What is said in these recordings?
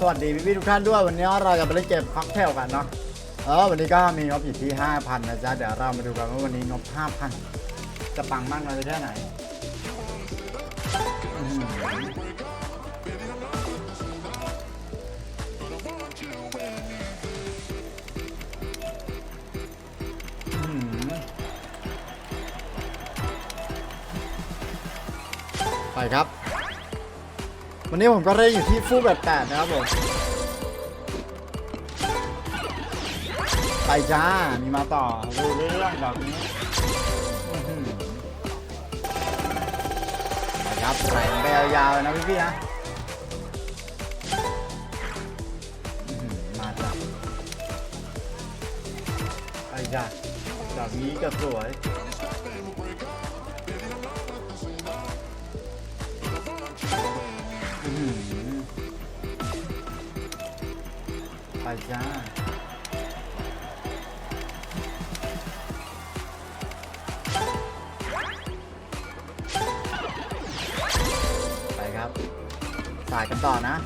สวัสดีพี่ๆทุกท่านด้วยวันนี้เราจะไปเล่นเกมค็อกเทลกันเนาะเออวันนี้ก็มีงบอยู่ที่ 5,000 นะจ๊ะ เดี๋ยวเรามาดูกันว่าวันนี้งบ 5,000 จะปังมากน้อยแค่ไหนอื้อหืออื้อหือไปครับ วันนี้ผมก็ได้อยู่ที่ฟูแบบแปดนะครับผมไปจ้า มีมาต่อดูเรื่องแบบนี้อื้อหือไปครับใส่ไปยาวๆเลยนะพี่ๆนะมาจ้ะไปจ้าแบบนี้ก็สวย ไปจ้าไปครับสายกันต่อนะ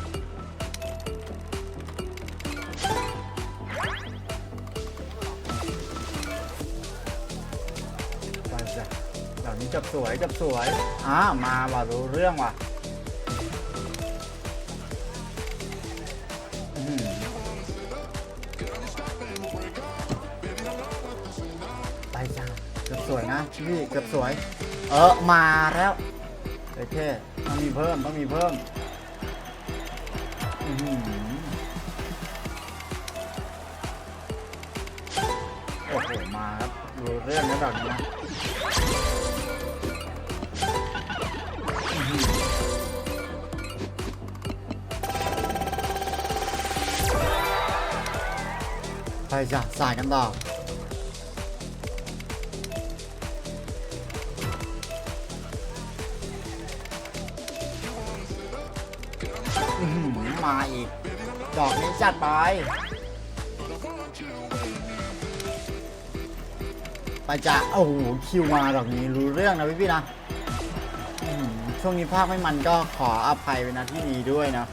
ไปจ้ะเหล่านี้จับสวยจับสวยอ่ามาว่ะรู้เรื่องว่ะ วยนะพี่เกือบสวย เออมาแล้วโอเคต้องมีเพิ่มต้องมีเพิ่มอื้อหือโอ้โหมาครับรู้เรื่องแล้วดอกนี้นะไปจ้ะสายกันต่อ อื้อหือมาอีก ดอกนี้จัดไป ไปจ้ะโอ้โห คิวมาดอกนี้รู้เรื่องนะพี่พี่ๆนะอื้อหือช่วงนี้ภาคไม่มันก็ขออภัยไปนะที่นี้ด้วยนะ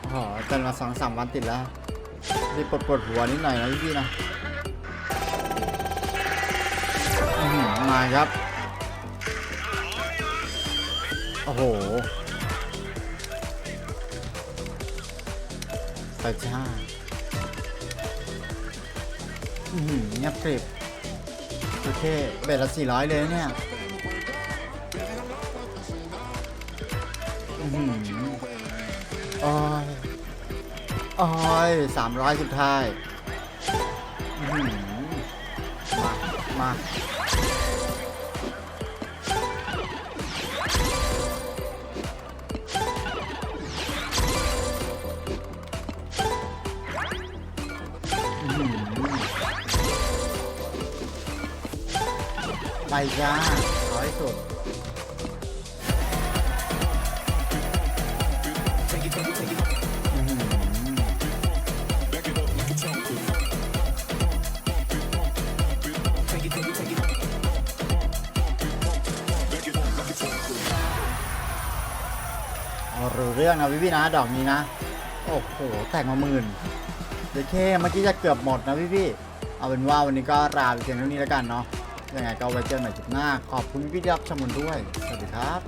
โอ้โหเป็นมาสองสามวันติดแล้วรีบปวดปวดหัวนิดหน่อยนะพี่พี่ๆนะอื้อหือมาครับ โอ้โห ไปจ้าอือหือเงียบกริบโอเคเบ็ดละสี่ร้อยเลยเนี่ยอือหือโอ้ยโอ้ยสามร้อยสุดท้ายอือหือมา มา ไปจ้าเอาให้สุดอือหือเรู้เรื่องนะพี่พี่ๆนะดอกนี้นะ โอ้โหแต่งมาหมื่นเดี๋ยวแค่เมื่อกี้จะเกือบหมดนะพี่พี่ๆเอาเป็นว่าวันนี้ก็ลาไปเพียงเท่านี้แล้วกันเนาะ ยังไงก็ไว้เจอกันใหม่จุดหน้า ขอบคุณพี่ที่รับชมกันด้วย สวัสดีครับ